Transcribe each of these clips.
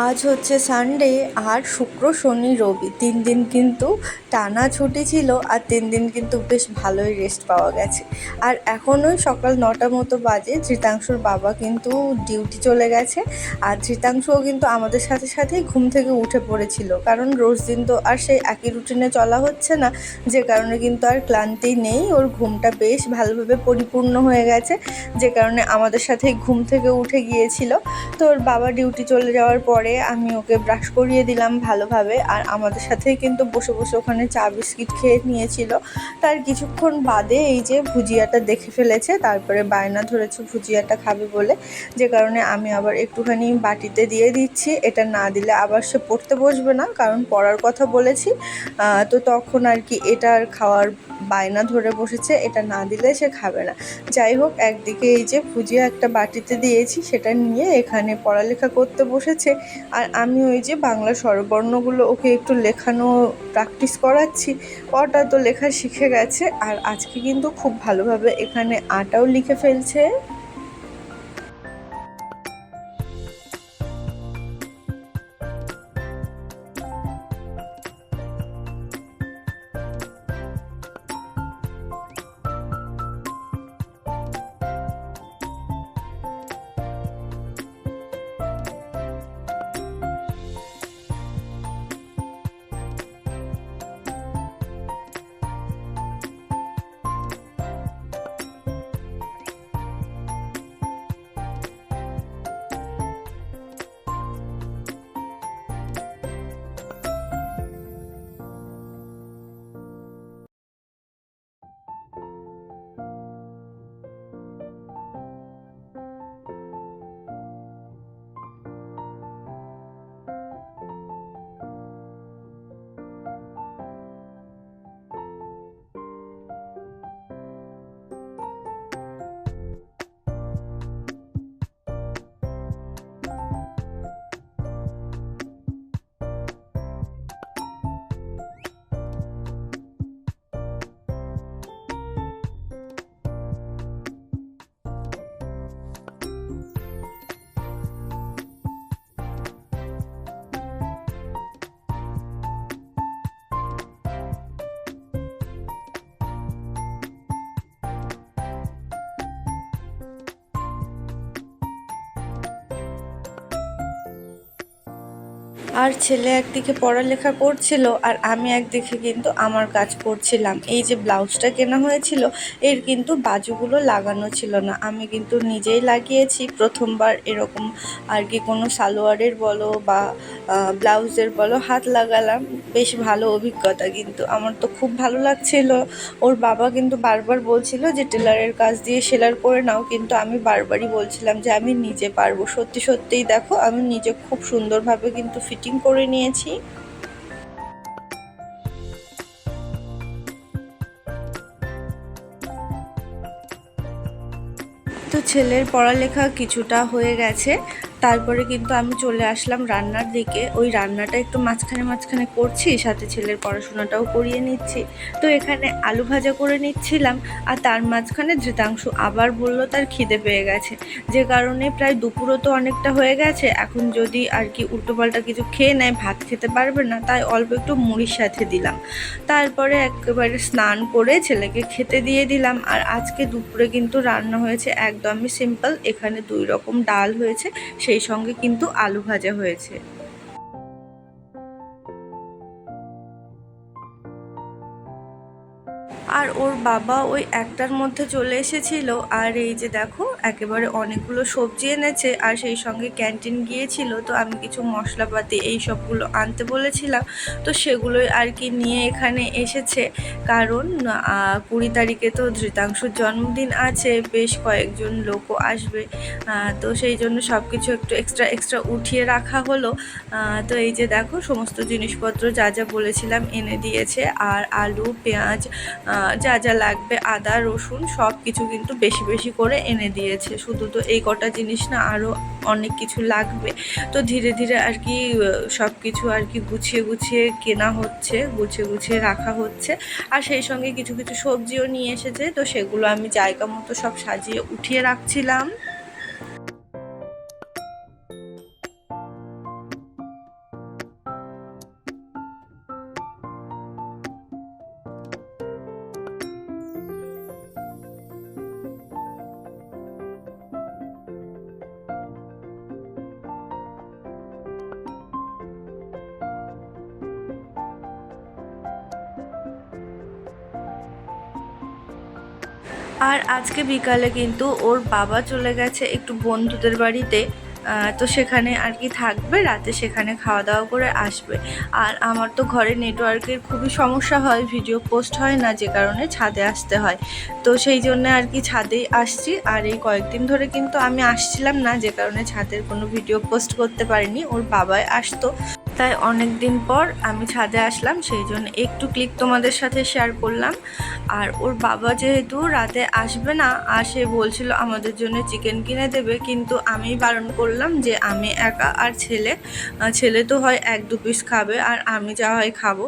আজ হচ্ছে সানডে আর শুক্র, শনি, রবি। তিন দিন কিন্তু টানা ছুটি ছিল আর তিন দিন কিন্তু বেশ ভালোই রেস্ট পাওয়া গেছে। আর এখনই সকাল নটা মতো বাজে ধৃতাংশুর বাবা কিন্তু ডিউটি চলে গেছে আর ধৃতাংশুও কিন্তু আমাদের সাথে সাথেই ঘুম থেকে উঠে পড়েছিল। কারণ রোজ দিন তো আর সেই একই রুটিনে চলা হচ্ছে না, যে কারণে কিন্তু আর ক্লান্তি নেই, ওর ঘুমটা বেশ ভালোভাবে পরিপূর্ণ হয়ে গেছে, যে কারণে আমাদের সাথেই ঘুম থেকে উঠে গিয়েছিল। তো ওর বাবা ডিউটি চলে যাওয়ার পরে আমি ওকে ব্রাশ করিয়ে দিলাম ভালোভাবে আর আমাদের সাথেই কিন্তু বসে বসে ওখানে চা বিস্কিট খেয়ে নিয়েছিল। তার কিছুক্ষণ বাদে এই যে ভুজিয়াটা দেখে ফেলেছে, তারপরে বায়না ধরেছে ভুজিয়াটা খাবে বলে। যে কারণে আমি আবার একটুখানি বাটিতে দিয়ে দিচ্ছি, এটা না দিলে আবার সে পড়তে বসবে না, কারণ পড়ার কথা বলেছি। তো তখন আর কি এটা আর খাওয়ার বায়না ধরে বসেছে, এটা না দিলে সে খাবে না। যাই হোক, একদিকে এই যে ভুজিয়া একটা বাটিতে দিয়েছি, সেটা নিয়ে এখানে পড়ালেখা করতে বসেছে। আর আমি ওই যে বাংলা স্বরবর্ণগুলো ওকে একটু লেখানো প্র্যাকটিস করাচ্ছি। কটা তো লেখা শিখে গেছে। আর আজকে কিন্তু খুব ভালোভাবে এখানে আটাও লিখে ফেলছে। আর ছেলে একদিকে পড়ালেখা করছিল আর আমি একদিকে কিন্তু আমার কাজ করছিলাম। এই যে ব্লাউজটা কেনা হয়েছিল, এর কিন্তু বাজুগুলো লাগানো ছিল না। আমি কিন্তু নিজেই লাগিয়েছি। প্রথমবার এরকম আর কি কোনো সালোয়ারের বলো বা ব্লাউজের বলো হাত লাগালাম। বেশ ভালো অভিজ্ঞতা কিন্তু। আমার তো খুব ভালো লাগছিল। ওর বাবা কিন্তু বারবার বলছিল যে, টেলারের কাজ দিয়ে সেলার করে নাও। কিন্তু আমি বারবারই বলছিলাম যে, আমি নিজে পারব। সত্যি সত্যিই দেখো, আমি নিজে খুব সুন্দরভাবে কিন্তু ফিটিং করে নিয়েছি। তো ছেলের পড়ালেখা কিছুটা হয়ে গেছে। তারপরে কিন্তু আমি চলে আসলাম রান্নার দিকে। ওই রান্নাটা একটু মাঝখানে মাঝখানে করছি, সাথে ছেলের পড়াশোনাটাও করিয়ে নিচ্ছি। তো এখানে আলু ভাজা করে নিচ্ছিলাম, আর তার মাঝখানে ধৃতাংশ আবার বলল, তার খিদে পেয়ে গেছে। যে কারণে প্রায় দুপুরও তো অনেকটা হয়ে গেছে। এখন যদি আর কি উল্টোপাল্টা কিছু খেয়ে নেয়, ভাত খেতে পারবে না, তাই অল্প একটু মুড়ির সাথে দিলাম। তারপরে একেবারে স্নান করে ছেলেকে খেতে দিয়ে দিলাম। আর আজকে দুপুরে কিন্তু রান্না হয়েছে একদমই সিম্পল। এখানে দুই রকম ডাল হয়েছে সেই সঙ্গে কিন্তু আলু ভাজা হয়েছে। আর ওর বাবা ওই একটার মধ্যে চলে এসেছিল। আর এই যে দেখো, একেবারে অনেকগুলো সবজি এনেছে আর সেই সঙ্গে ক্যান্টিন গিয়েছিল। তো আমি কিছু মশলাপাতি এই সবগুলো আনতে বলেছিলাম। তো সেগুলোই আর কি নিয়ে এখানে এসেছে। কারণ কুড়ি তারিখে তো ধৃতাংশুর জন্মদিন আছে, বেশ কয়েকজন লোকও আসবে। তো সেই জন্য সব কিছু একটু এক্সট্রা এক্সট্রা উঠিয়ে রাখা হলো। তো এই যে দেখো, সমস্ত জিনিসপত্র যা যা বলেছিলাম এনে দিয়েছে। আর আলু, পেঁয়াজ যা যা লাগবে, আদা, রসুন সব কিছু কিন্তু বেশি বেশি করে এনে দিয়েছে। শুধু তো এই কটা জিনিস না আরও অনেক কিছু লাগবে। তো ধীরে ধীরে আর কি সব কিছু আর কি গুছিয়ে গুছিয়ে কেনা হচ্ছে, গুছিয়ে গুছিয়ে রাখা হচ্ছে। আর সেই সঙ্গে কিছু কিছু সবজিও নিয়ে এসেছে, তো সেগুলো আমি জায়গা মতো সব সাজিয়ে উঠিয়ে রাখছিলাম। আর আজকে বিকালে কিন্তু ওর বাবা চলে গেছে একটু বন্ধুদের বাড়িতে তো সেখানে আর কি থাকবে, রাতে সেখানে খাওয়া দাওয়া করে আসবে। আর আমার তো ঘরে নেটওয়ার্কের খুবই সমস্যা হয় ভিডিও পোস্ট হয় না যে কারণে ছাদে আসতে হয়। তো সেই জন্য আর কি ছাদেই আসছি, আর এই কয়েকদিন ধরে কিন্তু আমি আসছিলাম না, যে কারণে ছাদের কোনো ভিডিও পোস্ট করতে পারিনি, ওর বাবাই আসতো। তাই অনেক দিন পর আমি ছাদে আসলাম, সেই জন্য একটু ক্লিক তোমাদের সাথে শেয়ার করলাম। আর ওর বাবা যেহেতু রাতে আসবে না, আর সে বলছিল আমাদের জন্য চিকেন কিনে দেবে, কিন্তু আমি বারণ করলাম যে আমি একা আর ছেলে ছেলে তো হয় এক দু পিস খাবে আর আমি যা হয় খাব।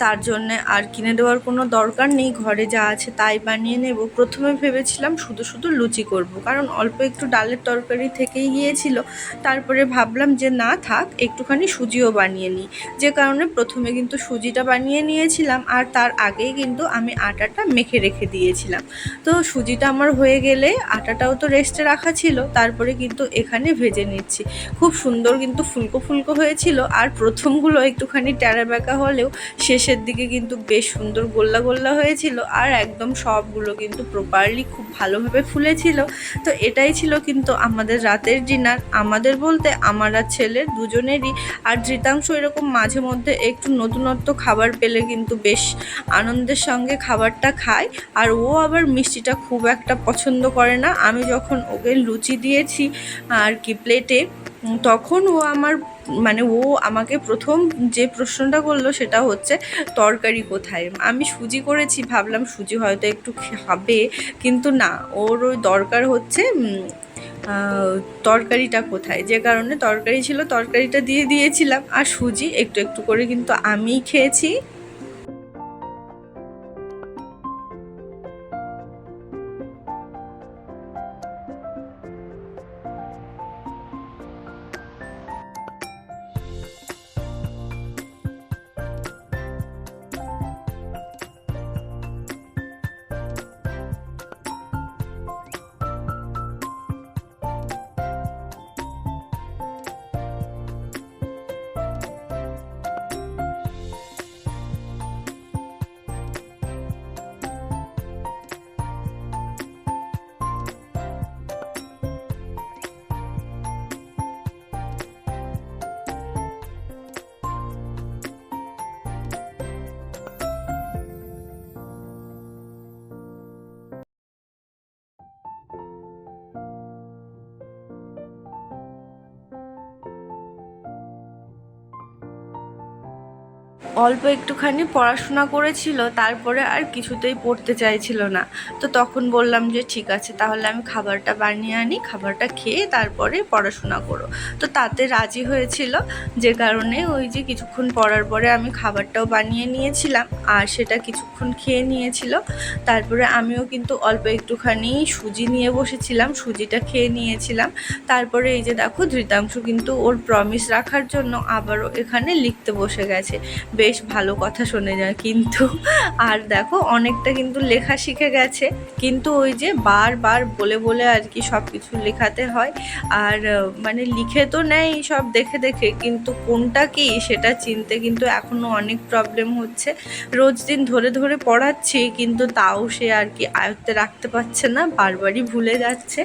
তার জন্যে আর কিনে দেওয়ার কোনো দরকার নেই, ঘরে যা আছে তাই বানিয়ে নেব। প্রথমে ভেবেছিলাম শুধু শুধু লুচি করব, কারণ অল্প একটু ডালের তরকারি থেকেই গিয়েছিল। তারপরে ভাবলাম যে না থাক, একটুখানি সুজিও বানিয়ে বানিয়ে নিই। যে কারণে প্রথমে কিন্তু সুজিটা বানিয়ে নিয়েছিলাম আর তার আগেই কিন্তু আমি আটাটা মেখে রেখে দিয়েছিলাম। তো সুজিটা আমার হয়ে গেলে আটাটাও তো রেস্টে রাখা ছিল, তারপরে কিন্তু এখানে ভেজে নিচ্ছি। খুব সুন্দর কিন্তু ফুলকো ফুলকো হয়েছিল আর প্রথমগুলো একটুখানি ট্যারা ব্যাকা হলেও শেষের দিকে কিন্তু বেশ সুন্দর গোল্লা গোল্লা হয়েছিল আর একদম সবগুলো কিন্তু প্রপারলি খুব ভালোভাবে ফুলেছিল। তো এটাই ছিল কিন্তু আমাদের রাতের ডিনার আমাদের বলতে আমার আর ছেলের দুজনেরই। আর ধৃতাংশ এরকম মাঝে মধ্যে একটু নতুনত্ব খাবার পেলে কিন্তু বেশ আনন্দের সঙ্গে খাবারটা খায়। আর ও আবার মিষ্টিটা খুব একটা পছন্দ করে না। আমি যখন ওকে লুচি দিয়েছি আর কি প্লেটে তখন ও আমার মানে ও আমাকে প্রথম যে প্রশ্নটা করল সেটা হচ্ছে, তরকারি কোথায়? আমি সুজি করেছি, ভাবলাম সুজি হয়তো একটু খাবে কিন্তু না, ওর ওই দরকার হচ্ছে তরকারিটা কোথায়? যে কারণে তরকারি ছিল, তরকারিটা দিয়ে দিয়েছিলাম। আর সুজি একটু একটু করে কিন্তু আমিই খেয়েছি। অল্প একটুখানি পড়াশোনা করেছিল, তারপরে আর কিছুতেই পড়তে চাইছিল না। তো তখন বললাম যে, ঠিক আছে, তাহলে আমি খাবারটা বানিয়ে আনি, খাবারটা খেয়ে তারপরে পড়াশোনা করো। তো তাতে রাজি হয়েছিল, যে কারণে ওই যে কিছুক্ষণ পড়ার পরে আমি খাবারটাও বানিয়ে নিয়েছিলাম, আর সেটা কিছুক্ষণ খেয়ে নিয়েছিল। তারপরে আমিও কিন্তু অল্প একটুখানি সুজি নিয়ে বসেছিলাম, সুজিটা খেয়ে নিয়েছিলাম। তারপরে এই যে দেখো, ধৃতাংশ কিন্তু ওর প্রমিস রাখার জন্য আবারও এখানে লিখতে বসে গেছে। বেশ ভালো কথা শুনে যায়, কিন্তু আর দেখো অনেকটা কিন্তু লেখা শিখে গেছে, কিন্তু ওই যে বারবার বলে বলে আর কি সব কিছু লেখাতে হয়, আর মানে লিখে তো নেয় সব দেখে দেখে, কিন্তু কোনটা কি সেটা চিনতে কিন্তু এখনও অনেক প্রবলেম হচ্ছে। রোজ দিন ধরে ধরে পড়াচ্ছি, কিন্তু তাও সে আর কি আয়ত্তে রাখতে পারছে না, বারবারই ভুলে যাচ্ছে।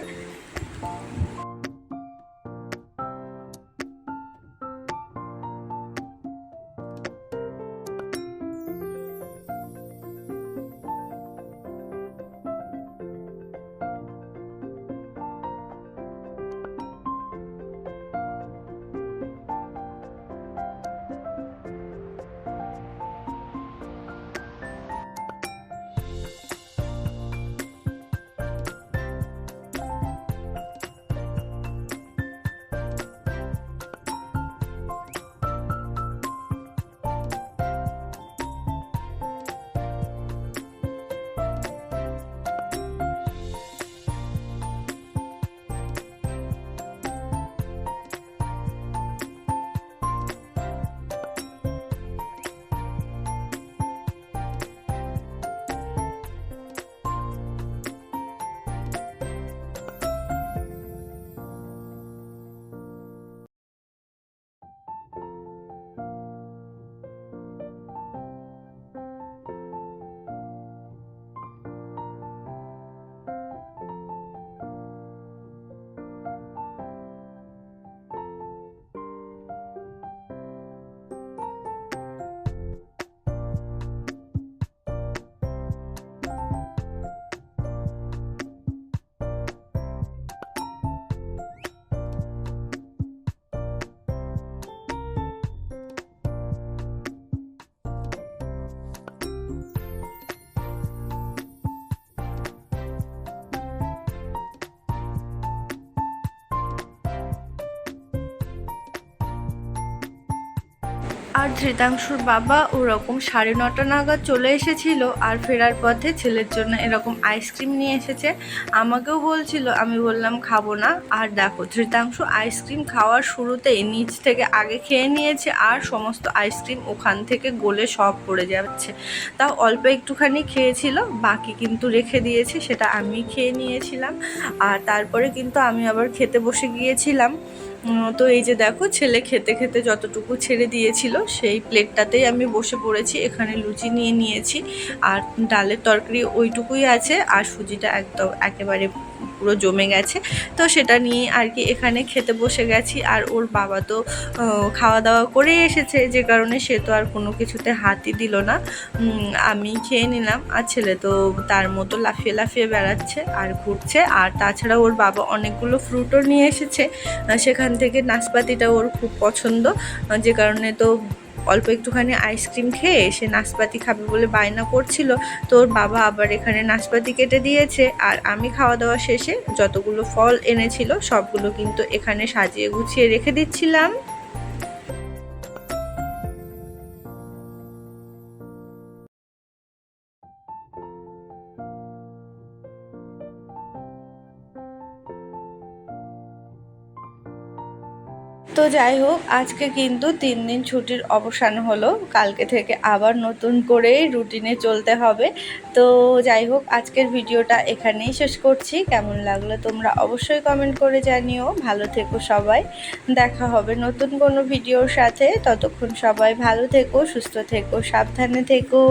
আর ধৃতাংশুর বাবা ওরকম সাড়ে নটা নাগাদ চলে এসেছিল আর ফেরার পথে ছেলের জন্য এরকম আইসক্রিম নিয়ে এসেছে। আমাকেও বলছিল, আমি বললাম, খাব না। আর দেখো, ধৃতাংশু আইসক্রিম খাওয়ার শুরুতেই নিচ থেকে আগে খেয়ে নিয়েছে আর সমস্ত আইসক্রিম ওখান থেকে গলে সব পড়ে যাচ্ছে। তাও অল্প একটুখানি খেয়েছিল, বাকি কিন্তু রেখে দিয়েছে, সেটা আমি খেয়ে নিয়েছিলাম। আর তারপরে কিন্তু আমি আবার খেতে বসে গিয়েছিলাম। তো এই যে দেখো, ছেলে খেতে খেতে যতটুকু ছেড়ে দিয়েছিল, সেই প্লেটটাতেই আমি বসে পড়েছি, এখানে লুচি নিয়ে নিয়েছি, আর ডালের তরকারি ওইটুকুই আছে, আর সুজিটা একদম একেবারে পুরো জমে গেছে। তো সেটা নিয়ে আর কি এখানে খেতে বসে গেছি আর ওর বাবা তো খাওয়া দাওয়া করে এসেছে। যে কারণে সে তো আর কোনো কিছুতে হাতই দিল না। আমি খেয়ে নিলাম আর ছেলে তো তার মতো লাফিয়ে লাফিয়ে বেড়াচ্ছে আর ঘুরছে। আর তাছাড়া ওর বাবা অনেকগুলো ফ্রুটও নিয়ে এসেছে। সেখান থেকে নাশপাতিটা ওর খুব পছন্দ। যে কারণে তো অল্প একটুখানি আইসক্রিম খেয়ে সে নাশপাতি খাবে বলে বায়না করছিল। তোর বাবা আবার এখানে নাশপাতি কেটে দিয়েছে। আর আমি খাওয়া দাওয়া শেষে যতগুলো ফল এনেছিল, সবগুলো কিন্তু এখানে সাজিয়ে গুছিয়ে রেখে দিচ্ছিলাম। তো যাই হোক, আজকে কিন্তু তিন দিন ছুটির অবসান হলো। কালকে থেকে আবার নতুন করে রুটিনে চলতে হবে। তো যাই হোক, আজকের ভিডিওটা এখানেই শেষ করছি। কেমন লাগল তোমরা অবশ্যই কমেন্ট করে জানিও। ভালো থেকো সবাই। দেখা হবে নতুন কোনো ভিডিওর সাথে। ততক্ষণ সবাই ভালো থেকো, সুস্থ থেকো, সাবধানে থেকো।